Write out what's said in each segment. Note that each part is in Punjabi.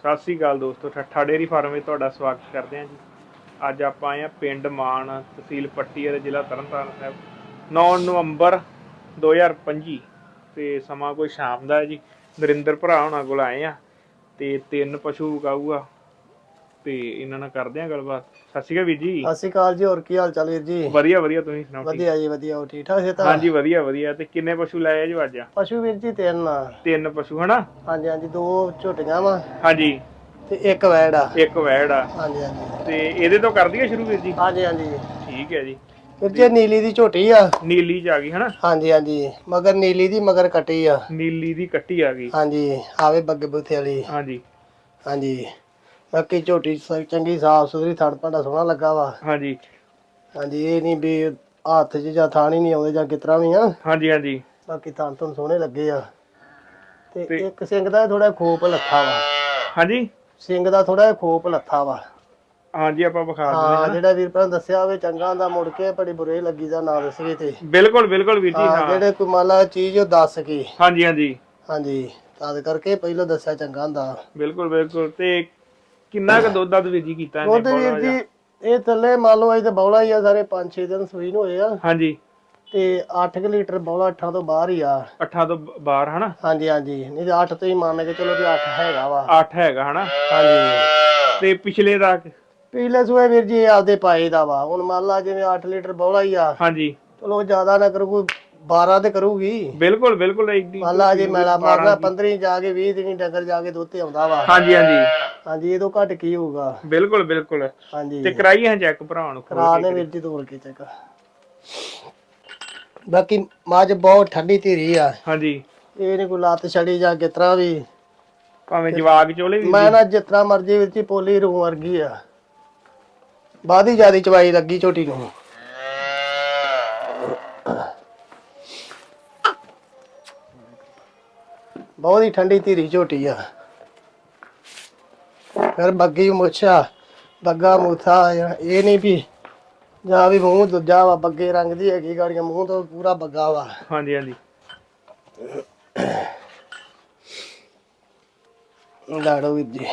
ਸਤਿ ਸ੍ਰੀ ਅਕਾਲ ਦੋਸਤੋ ਠੱਠਾ ਡੇਰੀ ਫਾਰਮ ਵਿੱਚ ਤੁਹਾਡਾ ਸਵਾਗਤ ਕਰਦੇ ਹਾਂ ਜੀ। ਅੱਜ ਆਪਾਂ ਆਏ ਹਾਂ ਪਿੰਡ ਮਾਨ ਤਹਿਸੀਲ ਪੱਟੀ ਅਤੇ ਜ਼ਿਲ੍ਹਾ ਤਰਨਤਾਰਨ ਸਾਹਿਬ। 9 ਨਵੰਬਰ 2025 ਤੇ ਸਮਾਂ ਕੋਈ ਸ਼ਾਮ ਦਾ ਹੈ ਜੀ। ਨਰਿੰਦਰ ਭਰਾ ਹੁਣਾਂ ਕੋਲ ਆਏ ਆ ਤੇ ਤਿੰਨ ਪਸ਼ੂ ਵਿਕਾਊਗਾ ਤੇ ਇਹਨਾਂ ਨਾਲ ਕਰਦੇ ਆ ਗੱਲਬਾਤ। ਸਤਿ ਸ਼੍ਰੀ ਅਕਾਲ ਵੀਰ ਜੀ। ਸਤਿ ਸ਼੍ਰੀ ਅਕਾਲ ਜੀ ਹੋਰ ਕੀ ਹਾਲ ਚਾਲ ਵੀਰ ਜੀ? ਵਧੀਆ ਵਧੀਆ ਤੁਸੀਂ ਸੁਣਾਓ ਠੀਕ? ਵਧੀਆ ਜੀ ਵਧੀਆ ਹੋ ਠੀਕ ਠਾਕ ਸੇ ਤਾਂ ਹਾਂਜੀ ਵਧੀਆ ਵਧੀਆ। ਤੇ ਕਿੰਨੇ ਪਸ਼ੂ ਲਾਏ ਆ ਜੀ ਅੱਜ? ਪਸ਼ੂ ਵੀਰ ਜੀ ਤਿੰਨ। ਆ। ਤਿੰਨ ਪਸ਼ੂ ਹਨਾ? ਹਾਂਜੀ ਹਾਂਜੀ ਦੋ ਝੋਟੀਆਂ ਵਾ। ਹਾਂਜੀ। ਤੇ ਇੱਕ ਵੈੜ ਆ। ਇੱਕ ਵੈੜ ਆ। ਹਾਂਜੀ ਹਾਂਜੀ। ਤੇ ਇਹਦੇ ਤੋਂ ਕਰ ਦਈਏ ਸ਼ੁਰੂ ਵੀਰ ਜੀ? ਹਾਂਜੀ ਹਾਂਜੀ। ਠੀਕ ਹੈ ਜੀ। ਵੀਰ ਜੀ ਇਹ ਨੀਲੀ ਦੀ ਝੋਟੀ ਆ। ਨੀਲੀ ਚ ਆ ਗਈ ਹਨਾ? ਹਾਂਜੀ ਹਾਂਜੀ। ਮਗਰ ਨੀਲੀ ਦੀ ਮਗਰ ਕੱਟੀ ਆ। ਨੀਲੀ ਦੀ ਕੱਟੀ ਆ ਗਈ। ਹਾਂਜੀ ਆਵੇ ਬੱਗੇ ਬੁੱਥੇ ਵਾਲੀ। ਹਾਂਜੀ। ਹਾਂਜੀ। ਬਾਕੀ ਝੋਟੀ ਸ- ਚੰਗੀ ਸਾਫ਼ ਸੁਥਰੀ ਥਣ ਭਾਂਡਾ ਸੋਹਣਾ ਲੱਗਾ ਵਾ। ਹਾਂਜੀ। ਹਾਂਜੀ ਇਹ ਨਹੀਂ ਵੀ ਹੱਥ 'ਚ ਜਾਂ ਥਾਣੀ ਨਹੀਂ ਆਉਂਦੇ ਜਾਂ ਕਿਤਰਾ ਵੀ ਆ। ਹਾਂਜੀ ਹਾਂਜੀ। ਬਾਕੀ ਥਣ ਤੋਂ ਸੋਹਣੇ ਲੱਗੇ ਆ। ਤੇ ਤੇ- ਇੱਕ ਸਿੰਘ ਦਾ ਥੋੜਾ ਖੋਪ ਲੱਥਾ ਵਾ। ਹਾਂਜੀ। ਸਿੰਘ ਦਾ ਥੋੜਾ ਖੋਪ ਲੱਥਾ ਵਾ। ਹਾਂਜੀ ਆਪਾਂ ਵਿਖਾ ਦਿੰਦੇ ਹਾਂ ਜਿਹੜਾ ਵੀਰ ਭਰਾ ਨੇ ਦੱਸਿਆ ਹੋਵੇ ਚੰਗਾ ਹੁੰਦਾ ਮੁੜ ਕੇ ਬੜੀ ਬੁਰੇ ਲੱਗੀ ਦਾ ਨਾਂ ਦੱਸਗੇ ਤੇ। ਬਿਲਕੁਲ ਬਿਲਕੁਲ ਵੀਰ ਜੀ ਹਾਂ ਹਾਂ। ਜਿਹੜੇ ਕੋਈ ਮੰਨ ਲਾ ਚੀਜ਼ ਉਹ ਦੱਸ ਕੇ। ਹਾਂਜੀ ਹਾਂਜੀ। ਹਾਂਜੀ ਤਦ ਕਰਕੇ ਪਹਿਲਾਂ ਦੱਸਿਆ ਚੰਗਾ ਹੁੰਦਾ। ਬਿਲਕੁਲ ਬਿਲਕੁਲ। ਤੇ ਕਿੰਨਾ ਕੁ ਦੁੱਧ ਦੱਧ ਵੀਰ ਜੀ ਕੀਤਾ ਇਹਨੇ? ਤੇ ਵੀਰ ਬੋਲਾ ਜੀ ਇਹ ਥੱਲੇ ਮੰਨ ਲਓ ਤੇ ਬੌਲਾ ਹੀ ਆ ਸਾਰੇ 5-6 ਦਿਨ ਸੂਈ ਨੂੰ ਹੋਏ ਆ। ਹਾਂਜੀ। ਤੇ 8 ਲੀਟਰ ਬੌਲਾ 8 ਤੋਂ ਬਾਹਰ ਹੀ ਆ। ਅੱਠਾਂ ਤੋਂ ਬ- ਬਾਹਰ ਹਨਾ? ਹਾਂਜੀ ਹਾਂਜੀ। ਨਹੀਂ ਤੇ 8 ਤੋਂ ਹੀ ਮੰਨ ਕੇ ਚਲੋ ਵੀ 8 ਹੈਗਾ ਵਾ। ਅੱਠ ਹੈਗਾ ਹਨਾ? ਹਾਂਜੀ। ਤੇ ਪਿਛਲੇ ਦਾ ਪੀਲੇ ਸੂਏ ਵੀਰ ਜੀ ਇਹ ਆਪਦੇ ਪਾਏ ਦਾ ਵਾ। ਹੁਣ ਮੰਨ ਲਾ ਜਿਵੇਂ 8 ਲੀਟਰ ਬੌਲਾ ਹੀ ਆ। ਹਾਂਜੀ। ਚਲੋ ਜ਼ਿਆਦਾ ਨਾ ਕਰੂ 12 ਤੇ ਕਰੂਗੀ। ਬਿਲਕੁਲ ਬਿਲਕੁਲ ਐਡੀ ਮੰਨ ਲਾ ਜੇ ਮੇਲਾ ਮਾਰਨਾ 15 ਜਾ ਕੇ 20 ਦਿਨੀ ਡੰਗਰ ਜਾ ਕੇ ਦੁੱਧ ਤੇ ਆਉਂਦਾ ਵਾ। ਹਾਂਜੀ ਹਾਂਜੀ। ਹਾਂਜੀ ਇਹ ਤੋਂ ਘੱਟ ਕੀ ਹੋਊਗਾ? ਬਿਲਕੁਲ ਬਿਲਕੁਲ। ਹਾਂਜੀ। ਤੇ ਕਰਾਈ ਹਾਂ ਚੈੱਕ ਭਰਾ ਨੂੰ ਕਰਾ ਨੇ ਵੀਰ ਜੀ ਤੋਲ ਕੇ ਚੱਕ ਬਾਕੀ ਮੱਝ ਬਹੁਤ ਠੰਡੀ ਧੀਰੀ ਆ। ਹਾਂਜੀ। ਇਹ ਨੀ ਕੋਈ ਲੱਤ ਛੜੀ ਜਾਂ ਕਿਤਰਾ ਵੀ। ਭਾਵੇਂ ਜਵਾਗ ਚੋਲੇ ਵੀ ਮੈਂ ਨਾ ਜਿਤਨਾ ਮਰਜ਼ੀ ਵੀਰ ਜੀ ਪੋਲੀ ਰੂ ਵਰਗੀ ਆ। ਬਾਦੀ ਜਿਆਦੀ ਚਵਾਈ ਲੱਗੀ ਝੋਟੀ ਨੂੰ। ਬਹੁਤ ਹੀ ਠੰਡੀ ਧੀਰੀ ਝੋਟੀ ਆ। ਫਿਰ ਬੱਗੀ ਮੁੱਛਾ ਬੱਗਾ ਮੂਥਾ ਇਹ ਨਹੀਂ ਵੀ ਜਾਂ ਵੀ ਮੂੰਹ ਦੂਜਾ ਵਾ ਬੱਗੇ ਰੰਗ ਦੀ ਹੈਗੀ ਗਾੜੀਆਂ ਮੂੰਹ ਤੋਂ ਪੂਰਾ ਬੱਗਾ ਵਾ। ਹਾਂਜੀ ਹਾਂਜੀ। ਲਾੜੋ ਵੀਰ ਜੀ।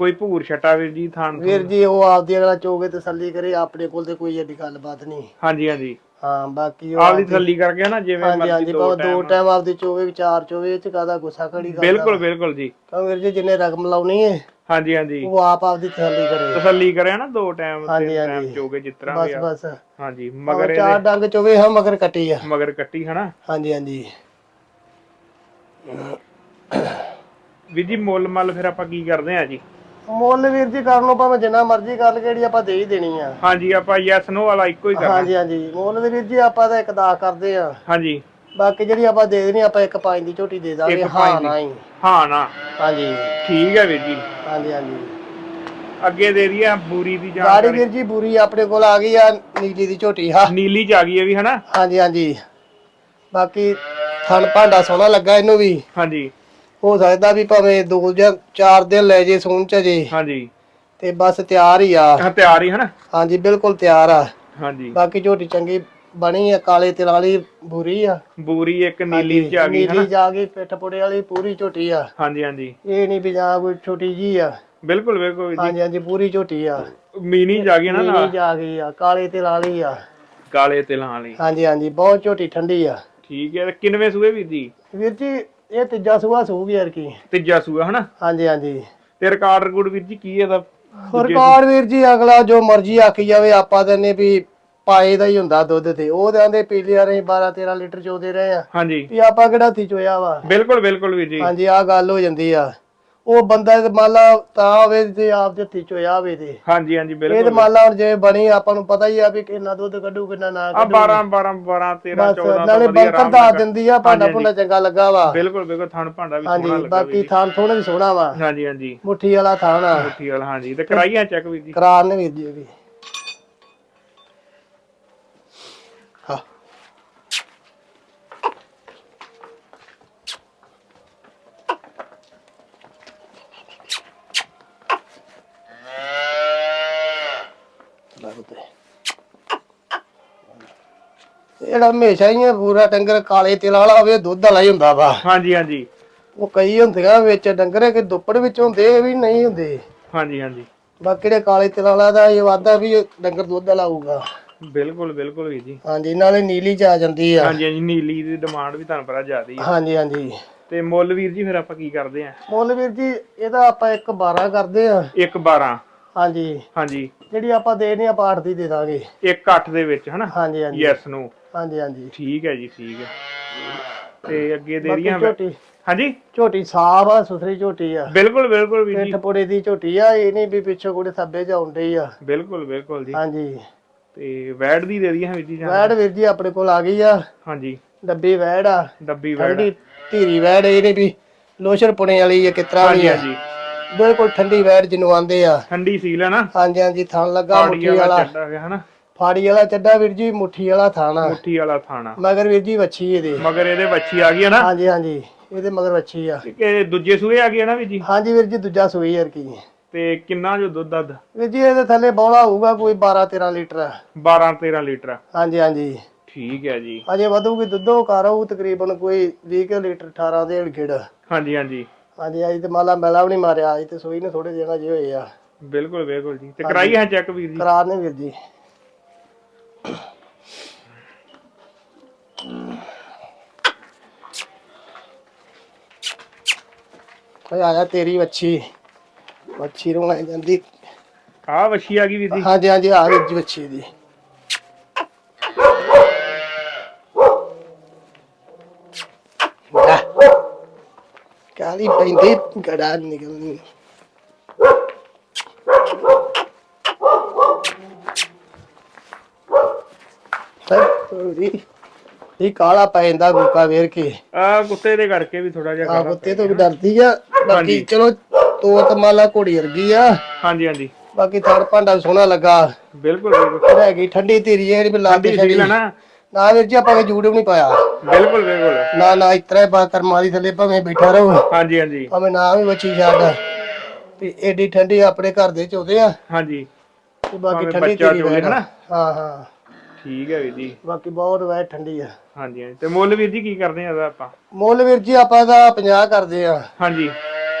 ਕੋਈ ਭੂਰ ਛਟਾ ਵੀਰ ਜੀ ਥਾਨ ਵੀਰ ਜੀ ਉਹ ਆਪਦੀ ਅਗਲਾ ਚੋਗੇ ਤਸੱਲੀ ਕਰੇ ਆਪਣੇ ਕੋਲ ਤੇ ਕੋਈ ਏਡੀ ਗੱਲਬਾਤ ਨਹੀਂ। ਹਾਂਜੀ ਹਾਂਜੀ। ਹਾਂ ਬਾਕੀ ਉਹ ਆਪਦੀ ਥੱਲੀ ਕਰਕੇ ਨਾ ਜਿਵੇਂ ਹਾਂਜੀ ਮਰਜ਼ੀ ਹਾਂਜੀ ਦੋ ਭਾਵੇਂ ਦੋ ਟਾਈਮ ਟਾਈਮ ਆਪਦੀ ਚੋਵੇ ਚਾਰ ਚੋਵੇ ਇਹ ਚ ਕਾਦਾ ਗੁੱਸਾ ਕੜੀ ਗੱਲ ਬਿਲਕੁਲ ਬਿਲਕੁਲ ਜੀ। ਕਹਾਂ ਵੀਰ ਜੀ ਜਿੰਨੇ ਰਕਮ ਲਾਉਣੀ ਹੈ ਹਾਂਜੀ ਹਾਂਜੀ। ਉਹ ਆਪ ਆਪਦੀ ਤਸੱਲੀ ਕਰੇ। ਤਸੱਲੀ ਕਰਿਆ ਨਾ ਦੋ ਟਾਈਮ ਹਾਂਜੀ, ਤਿੰਨ ਟਾਈਮ ਹਾਂਜੀ। ਚੋਗੇ ਜਿਸ ਤਰ੍ਹਾਂ ਬਸ ਵੀ ਆ। ਬਸ ਹਾਂਜੀ ਮਗਰ ਮਗਰ ਚਾਰ ਇਹਦੇ ਡੰਗ ਚੋਵੇ ਹਾਂ ਮਗਰ ਕੱਟੀ ਆ। ਮਗਰ ਕੱਟੀ ਹਨਾ। ਹਾਂਜੀ ਹਾਂਜੀ। ਵੀਰ ਜੀ ਮੁੱਲ ਮੱਲ ਫਿਰ ਆਪਾਂ ਕੀ ਕਰਦੇ ਆ ਜੀ? ਮੁੱਲ ਵੀਰ ਜੀ ਕਰ ਲਓ ਭਾਵੇਂ ਜਿੰਨਾ ਮਰਜ਼ੀ ਗੱਲ ਕਿਹੜੀ ਆਪਾਂ ਦੇ ਹੀ ਦੇਣੀ ਆ। ਹਾਂਜੀ ਆਪਾਂ ਯੈਸ ਨੋ ਵਾਲਾ ਇੱਕੋ ਹੀ ਕਰਨਾ। ਹਾਂਜੀ ਹਾਂਜੀ। ਮੁੱਲ ਦੇ ਵੀਰ ਜੀ ਆਪਾਂ ਤਾਂ ਇੱਕ ਦਾ ਕਰਦੇ ਆ। ਹਾਂਜੀ। ਬਾਕੀ ਜਿਹੜੀ ਆਪਾਂ ਦੇ ਦੇਣੀ ਆਪਾਂ ਇੱਕ ਪੰਜ ਦੀ ਝੋਟੀ ਦੇ ਦਾਂਗੇ। ਇੱਕ ਹਾਂ ਪੰਜ ਦੀ। ਨਾ ਹੀ ਹਾਂ ਨਾ। ਹਾਂਜੀ। ਠੀਕ ਹੈ ਵੀਰ ਜੀ। ਹਾਂਜੀ ਹਾਂਜੀ। ਅੱਗੇ ਦੇ ਦਈਏ ਬੂਰੀ ਦੀ ਗਾੜੀ ਜਾਣਕਾਰੀ ਵੀਰ ਜੀ ਬੁਰੀ ਆਪਣੇ ਕੋਲ ਆ ਗਈ ਆ ਨੀਲੀ ਦੀ ਝੋਟੀ ਹਾਂ। ਨੀਲੀ ਚ ਆ ਗਈ ਹੈ ਵੀ ਹਨਾ? ਹਾਂਜੀ ਹਾਂਜੀ। ਬਾਕੀ ਥਣ ਭਾਂਡਾ ਸੋਹਣਾ ਲੱਗਾ ਇਹਨੂੰ ਵੀ। ਹਾਂਜੀ। ਹੋ ਸਕਦਾ ਵੀ ਭਾਵੇਂ ਦੋ ਜਾਂ ਚਾਰ ਦਿਨ ਲੈ ਜੇ ਸੂਣ ਚ ਜੇ। ਹਾਂਜੀ। ਤੇ ਬਸ ਤਿਆਰ ਹੀ ਆ। ਹਾਂ ਤਿਆਰ ਹੀ ਹਨਾ? ਹਾਂਜੀ ਬਿਲਕੁਲ ਤਿਆਰ ਆ। ਹਾਂਜੀ। ਬਾਕੀ ਝੋਟੀ ਚੰਗੀ ਬਣੀ ਆ ਕਾਲੇ ਤਿਲ ਵਾਲੀ ਬੁਰੀ ਆ। ਬੂਰੀ ਇੱਕ ਨੀਲੀ ਚ ਆ ਗਈ ਨੀਲੀ ਹਨਾ? ਜਾ ਗਈ ਪਿੱਠ ਪੁੜੇ ਵਾਲੀ ਪੂਰੀ ਝੋਟੀ ਆ। ਹਾਂਜੀ ਹਾਂਜੀ। ਇਹ ਨਹੀਂ ਵੀ ਜਾਂ ਕੋਈ ਛੋਟੀ ਜੀ ਆ। ਬਿਲਕੁਲ ਬਿਲਕੁਲ ਹਾਂਜੀ ਹਾਂਜੀ ਪੂਰੀ ਝੋਟੀ ਆ। ਮੀਨੀ ਜਾ ਗਈ ਨਾ ਨੀਲੀ? ਨਾਲ ਜਾ ਗਈ ਆ ਕਾਲੇ ਤਿਲ ਵਾਲੀ ਆ। ਕਾਲੇ ਤਿਲਾਂ ਵਾਲੀ। ਹਾਂਜੀ ਹਾਂਜੀ ਬਹੁਤ ਝੋਟੀ ਠੰਡੀ ਆ। ਠੀਕ ਹੈ ਕਿੰਨਵੇਂ ਸੂਏ ਵੀਰ ਜੀ? ਵੀਰ ਜੀ ਇਹ ਤੀਜਾ ਸੂਆ ਸੂਗੀ ਯਾਰ ਕੀ। ਤੀਜਾ ਸੂਆ ਹਨਾ? ਹਾਂਜੀ ਹਾਂਜੀ। ਤੇ ਰਿਕਾਰਡ ਰਿਕੂਡ ਵੀਰ ਜੀ ਕੀ ਹੈ ਇਹਦਾ ਸਰਕਾਰ ਵੀਰ ਜੀ ਅਗਲਾ ਜੋ ਮਰਜ਼ੀ ਆਖੀ ਜਾਵੇ ਆਪਾਂ ਤਾਂ ਨੇ ਵੀ ਪਾਏ ਦਾ ਹੀ ਹੁੰਦਾ ਦੁੱਧ ਤੇ। ਉਹ ਆਂਦੇ ਪੀਲੀ ਆ ਰਹੇ 12 13 ਲੀਟਰ ਚੋਦੇ ਰਹੇ ਆ। ਹਾਂਜੀ। ਵੀ ਆਪਾਂ ਕਿਹੜਾ ਥੀ ਚੋਇਆ ਵਾ। ਬਿਲਕੁਲ ਬਿਲਕੁਲ ਵੀਰ ਜੀ। ਹਾਂਜੀ ਆ ਗੱਲ ਹੋ ਜਾਂਦੀ ਆ। ਉਹ ਬੰਦਾ ਤੇ ਮੰਨ ਲਾ ਤਾਂ ਹੋਵੇ ਤੇ ਆਪ ਦੇ ਥੀ ਚੋਇਆ ਹੋਵੇ ਤੇ। ਹਾਂਜੀ ਹਾਂਜੀ ਇਹ ਤੇ ਬਿਲਕੁਲ ਮੰਨ ਲਾ ਹੁਣ ਜੇ ਬਣੀ ਆਪਾਂ ਨੂੰ ਪਤਾ ਹੀ ਆ ਵੀ ਕਿੰਨਾ ਦੁੱਧ ਕੱਢੂ ਕਿੰਨਾ ਨਾ ਆ ਕੱਢੂ। 12 12 12 13 ਬਸ 14 ਨਾਲੇ ਬੰਕਰ ਦਿੰਦੀ ਆ ਭਾਂਡਾ ਭੁੰਡਾ ਚੰਗਾ ਲੱਗਾ ਵਾ। ਬਿਲਕੁਲ ਬਿਲਕੁਲ ਥਣ ਭਾਂਡਾ ਵੀ ਸੋਹਣਾ ਹਾਂਜੀ ਲੱਗਾ ਬਾਕੀ ਜੀ। ਥਾਨ ਥੋੜਾ ਵੀ ਸੋਹਣਾ ਵਾ। ਹਾਂਜੀ ਹਾਂਜੀ। ਮੁੱਠੀ ਵਾਲਾ ਥਾਨ ਆ। ਮੁੱਠੀ ਵਾਲਾ ਹਾਂਜੀ। ਤੇ ਕਰਾਈਆਂ ਚੈੱਕ ਵੀਰ ਜੀ? ਕਰਾਰ ਨੇ ਵੀਰ ਜੀ ਇਹ ਵੀ ਹਾਂ ਲੱਗਦੇ ਇਹੜਾ ਹਮੇਸ਼ਾ ਹੀ ਆ, ਪੂਰਾ ਡੰਗਰ ਕਾਲੇ ਤਿਲ ਵਾਲਾ ਹੋਵੇ ਦੁੱਧ ਵਾਲਾ ਹੀ ਹੁੰਦਾ ਵਾ। ਹਾਂਜੀ ਹਾਂਜੀ। ਉਹ ਕਈ ਹੁੰਦੀਆਂ ਵਿੱਚ ਡੰਗਰ ਕਿ ਦੁੱਪੜ ਵਿੱਚ ਹੁੰਦੇ ਇਹ ਵੀ ਨਹੀਂ ਹੁੰਦੇ। ਹਾਂਜੀ ਹਾਂਜੀ। ਬਾਕੀ ਜਿਹੜੇ ਕਾਲੇ ਤਿਲ ਵਾਲਾ ਦਾ ਇਹ ਵਾਦਾ ਵੀ ਡੰਗਰ ਦੁੱਧ ਵਾਲਾ ਹੋਊਗਾ। ਬਿਲਕੁਲ ਬਿਲਕੁਲ ਵੀਰ ਜੀ। ਹਾਂਜੀ ਨਾਲੇ ਨੀਲੀ ਚ ਆ ਜਾਂਦੀ ਆ। ਹਾਂਜੀ ਹਾਂਜੀ ਨੀਲੀ ਦੀ ਡਿਮਾਂਡ ਵੀ ਤੁਹਾਨੂੰ ਪਤਾ ਜ਼ਿਆਦੀ ਹੈ ਹਾਂਜੀ ਹਾਂਜੀ। ਤੇ ਮੁੱਲ ਵੀਰ ਜੀ ਫਿਰ ਆਪਾਂ ਕੀ ਕਰਦੇ ਆ? ਮੁੱਲ ਵੀਰ ਜੀ ਇਹਦਾ ਆਪਾਂ ਇੱਕ 12 ਕਰਦੇ ਆ। 1 12 ਹਾਂਜੀ। ਹਾਂਜੀ। ਜਿਹੜੀ ਆਪਾਂ ਦੇਣੀ ਆ ਪਾਠ ਦੀ ਦੇ ਦਾਂਗੇ। 1 8 ਦੇ ਵਿੱਚ ਹਨਾ? ਹਾਂਜੀ ਹਾਂਜੀ। ਯੈਸ ਨੂੰ ਹਾਂਜੀ ਹਾਂਜੀ। ਠੀਕ ਹੈ ਜੀ ਠੀਕ ਹੈ। ਤੇ ਅੱਗੇ ਦੇ ਬਾਕੀ ਰਹੀਆਂ ਝੋਟੀ। ਹਾਂਜੀ? ਝੋਟੀ ਸਾਫ਼ ਆ ਸੁਥਰੀ ਝੋਟੀ ਆ। ਬਿਲਕੁਲ ਬਿਲਕੁਲ ਵੀਰ ਜੀ। ਪਿੱਠ ਪੁੜੇ ਦੀ ਝੋਟੀ ਆ ਇਹ ਨਹੀਂ ਵੀ ਪਿੱਛੋਂ ਕੋੜੇ ਥੱਬੇ ਚ ਆਉਂਦੇ ਆ। ਬਿਲਕੁਲ ਬਿਲਕੁਲ ਜੀ। ਹਾਂਜੀ। ਤੇ ਵੈੜ ਦੀ ਦੇ ਰਹੀਆਂ ਵੀਰ ਜੀ ਜਾਂ ਵੈੜ ਵੀਰ ਜੀ ਆਪਣੇ ਕੋਲ ਆ ਗਈ ਆ। ਹਾਂਜੀ। ਡੱਬੀ ਵੈੜ ਆ। ਡੱਬੀ ਵੈੜ ਠੰਡੀ ਧੀਰੀ ਵੈੜ ਇਹ ਨਹੀਂ ਵੀ ਲੋਸ਼ਰ ਪੁਣੇ ਵਾਲੀ ਆ ਕਿਤਰਾ ਹਾਂਜੀ ਵੀ ਆ। ਹਾਂਜੀ। ਬਿਲਕੁਲ ਠੰਡੀ ਵੈੜ ਜਿਹਨੂੰ ਆਂਦੇ ਆ। ਠੰਡੀ ਸੀਲ ਹੈ ਨਾ। ਹਾਂਜੀ ਹਾਂਜੀ ਥਣ ਲੱਗਾ ਮੁੱਠੀ ਵਾਲਾ ਵਾਲਾ। ਹਨਾ? ਫਾੜੀ ਵਾਲਾ ਚੱਡਾ ਵੀਰ ਜੀ ਮੁੱਠੀ ਵਾਲਾ ਥਾਣਾ। ਮੁੱਠੀ ਵਾਲਾ ਥਾਣਾ। ਮਗਰ ਵੀਰ ਜੀ ਵੱਛੀ ਇਹਦੇ। ਮਗਰ ਇਹਦੇ ਵੱਛੀ ਆ ਗਈ ਹੈ ਨਾ? ਹਾਂਜੀ ਹਾਂਜੀ। ਇਹਦੇ ਮਗਰ ਵੱਛੀ ਆ। ਕਿ ਦੂਜੇ ਸੂਏ ਆ ਗਏ ਨਾ ਵੀਰ ਜੀ? ਹਾਂਜੀ ਵੀਰ ਜੀ ਦੂਜਾ ਸੂਈ ਯਾਰ ਕੀ ਤੇ ਕਿੰਨਾ ਜੋ ਦੁੱਧ ਦੱਦ ਵੀਰ ਜੀ ਇਹਦੇ ਥੱਲੇ ਬੌਲਾ ਹੋਊਗਾ ਕੋਈ 12 13 ਲੀਟਰ। 12 13 ਲੀਟਰ। ਹਾਂਜੀ ਹਾਂਜੀ। ਠੀਕ ਹੈ ਜੀ। ਅਜੇ ਵਧੂਗੀ ਦੁੱਧੋ ਕਾਰੋ ਤਕਰੀਬਨ ਕੋਈ 20 ਕੁ ਲੀਟਰ 18 ਦੇ ਗੇੜ ਹਾਂਜੀ ਹਾਂਜੀ। ਹਾਂਜੀ ਅੱਜ ਤੇ ਮਾਲਾ ਮੈਲਾ ਵੀ ਨਹੀਂ ਮਾਰਿਆ ਅੱਜ ਤੇ ਸੂਈ ਨੇ ਥੋੜੇ ਦਿਨਾਂ ਜੇ ਹੋਏ ਆ। ਬਿਲਕੁਲ ਬਿਲਕੁਲ ਜੀ। ਤੇ ਕਰਾਈ ਹੈ ਚੈੱਕ ਵੀਰ ਜੀ? ਕਰਾ ਨੇ ਵੀਰ ਜੀ। ਓਏ ਆਇਆ ਤੇਰੀ ਵੱਛੀ। ਵੱਛੀ ਰੋਣਾ ਜਾਂਦੀ। ਆਹ ਵੱਛੀ ਆ ਗਈ ਵੀਰ ਜੀ। ਹਾਂਜੀ ਹਾਂਜੀ ਆ ਜੀ ਵੱਛੀ ਦੀ। ਕਾਲੀ ਪੈਂਦੀ ਗੜਾ ਨਿਕਲਣੀ। ਤੋਰੀ ਇਹ ਕਾਲਾ ਪੈਂਦਾ ਗੁੱਕਾ ਵੇਰ ਕੇ। ਆ ਕੁੱਤੇ ਦੇ ਕਰਕੇ ਵੀ ਥੋੜਾ ਜਿਹਾ ਆ ਕਾਲਾ ਕੁੱਤੇ ਤੋਂ ਵੀ ਡਰਦੀ ਆ। ਬਾਕੀ ਹਾਂਜੀ। ਚਲੋ ਤੋਤ ਮਾਲਾ ਘੋੜੀ ਵਰਗੀ ਆ। ਹਾਂਜੀ ਹਾਂਜੀ। ਬਾਕੀ ਥੜ ਭਾਂਡਾ ਸੋਹਣਾ ਲੱਗਾ। ਬਿਲਕੁਲ ਬਿਲਕੁਲ। ਰਹਿ ਗਈ ਠੰਡੀ ਧੀਰੀ ਜਿਹੜੀ ਲਾ ਕੇ ਠੰਡੀ ਛੜੀ। ਹੈ ਨਾ। ਨਾ ਵੀਰ ਜੀ ਆਪਾਂ ਨੇ ਜੂੜ ਵੀ ਨਹੀਂ ਪਾਇਆ। ਬਿਲਕੁਲ ਬਿਲਕੁਲ। ਨਾ ਨਾ ਇਤਰਾ ਬਾ ਕਰਮਾਲੀ ਥੱਲੇ ਭਾਵੇਂ ਬੈਠਾ ਰਹੋ। ਹਾਂਜੀ ਹਾਂਜੀ। ਭਾਵੇਂ ਨਾ ਵੀ ਬੱਚੀ ਛੱਡ। ਵੀ ਏਡੀ ਠੰਡੀ ਆਪਣੇ ਘਰ ਦੇ ਚੋਦੇ ਆ। ਹਾਂਜੀ। ਤੇ ਬਾਕੀ ਭਾਵੇਂ ਠੰਡੀ ਬੱਚਾ ਧੀਰੀ ਚੋਵੇ। ਹਨਾ? ਹਾਂ ਹਾਂ। ਠੀਕ ਹੈ ਵੀਰ ਜੀ। ਬਾਕੀ ਬਹੁਤ ਵੈ ਠੰਡੀ ਆ। ਹਾਂਜੀ ਹਾਂਜੀ। ਤੇ ਮੁੱਲ ਵੀਰ ਜੀ ਕੀ ਕਰਦੇ ਆ ਇਹਦਾ ਆਪਾਂ? ਮੁੱਲ ਵੀਰ ਜੀ ਆਪਾਂ ਦਾ 50 ਕਰਦੇ ਆ। ਹਾਂਜੀ।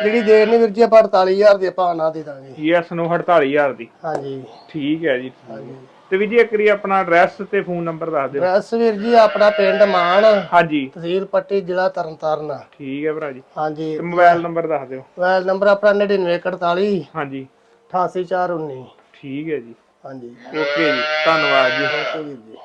ਜਿਹੜੀ ਦੇਰ ਨਹੀਂ ਵੀਰ ਜੀ ਆਪਾਂ 48000 ਦੇ ਆਪਾਂ ਨਾ ਦੇ ਦਾਂਗੇ। ਯੈਸ ਨੂੰ 48000 ਦੀ। ਹਾਂਜੀ। ਠੀਕ ਹੈ ਜੀ ਹਾਂਜੀ। ਤੇ ਵੀਰ ਜੀ ਇੱਕ ਵਾਰੀ ਆਪਣਾ ਐਡਰੈਸ ਤੇ ਫੋਨ ਨੰਬਰ ਦੱਸ ਦਿਓ। ਐਡਰੈਸ ਵੀਰ ਜੀ ਆਪਣਾ ਪਿੰਡ ਮਾਨ ਹਾਂਜੀ। ਤਹਿਸੀਲ ਪੱਟੀ ਜ਼ਿਲ੍ਹਾ ਤਰਨਤਾਰਨ। ਠੀਕ ਹੈ ਭਰਾ ਜੀ। ਹਾਂਜੀ। ਤੇ ਮੋਬਾਈਲ ਨੰਬਰ ਦੱਸ ਦਿਓ। ਮੋਬਾਈਲ ਨੰਬਰ ਆਪਣਾ 9941 ਹਾਂਜੀ। 88419 ਠੀਕ ਹੈ ਜੀ। ਹਾਂਜੀ। ਓਕੇ ਜੀ ਧੰਨਵਾਦ ਜੀ। ਓਕੇ ਵੀਰ ਜੀ।